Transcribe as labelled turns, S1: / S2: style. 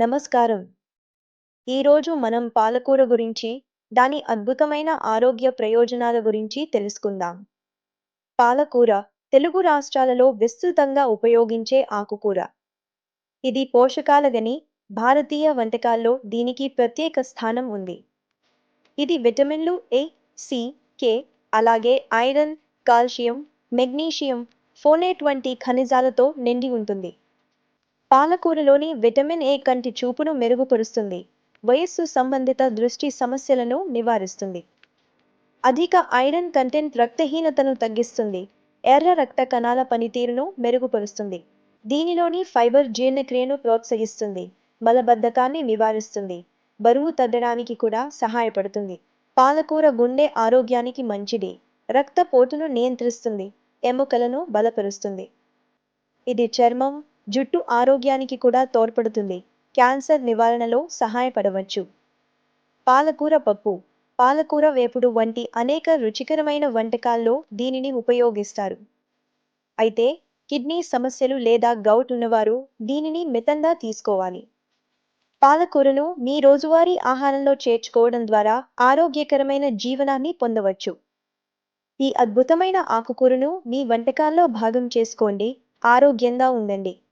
S1: నమస్కారం. ఈరోజు మనం పాలకూర గురించి దాని అద్భుతమైన ఆరోగ్య ప్రయోజనాల గురించి తెలుసుకుందాం. పాలకూర తెలుగు రాష్ట్రాలలో విస్తృతంగా ఉపయోగించే ఆకుకూర. ఇది పోషకాల గని భారతీయ వంటకాల్లో దీనికి ప్రత్యేక స్థానం ఉంది. ఇది విటమిన్లు ఏ సి కే అలాగే ఐరన్ కాల్షియం మెగ్నీషియం ఫోనేట్ వంటి ఖనిజాలతో నిండి ఉంటుంది. పాలకూరలోని విటమిన్ ఏ కంటి చూపును మెరుగుపరుస్తుంది. వయస్సు సంబంధిత దృష్టి సమస్యలను నివారిస్తుంది. అధిక ఐరన్ కంటెంట్ రక్తహీనతను తగ్గిస్తుంది. ఎర్ర రక్త కణాల పనితీరును మెరుగుపరుస్తుంది. దీనిలోని ఫైబర్ జీర్ణక్రియను ప్రోత్సహిస్తుంది. మలబద్ధకాన్ని నివారిస్తుంది. బరువు తగ్గడానికి కూడా సహాయపడుతుంది. పాలకూర గుండె ఆరోగ్యానికి మంచిది. రక్తపోటును నియంత్రిస్తుంది. ఎముకలను బలపరుస్తుంది. ఇది చర్మం జుట్టు ఆరోగ్యానికి కూడా తోడ్పడుతుంది. క్యాన్సర్ నివారణలో సహాయపడవచ్చు. పాలకూర పప్పు. పాలకూర వేపుడు వంటి అనేక రుచికరమైన వంటకాల్లో దీనిని ఉపయోగిస్తారు. అయితే కిడ్నీ సమస్యలు లేదా గౌట్ ఉన్నవారు దీనిని మితంగా తీసుకోవాలి. పాలకూరను మీ రోజువారీ ఆహారంలో చేర్చుకోవడం ద్వారా ఆరోగ్యకరమైన జీవనాన్ని పొందవచ్చు. ఈ అద్భుతమైన ఆకుకూరను మీ వంటకాల్లో భాగం చేసుకోండి. ఆరోగ్యంగా ఉండండి.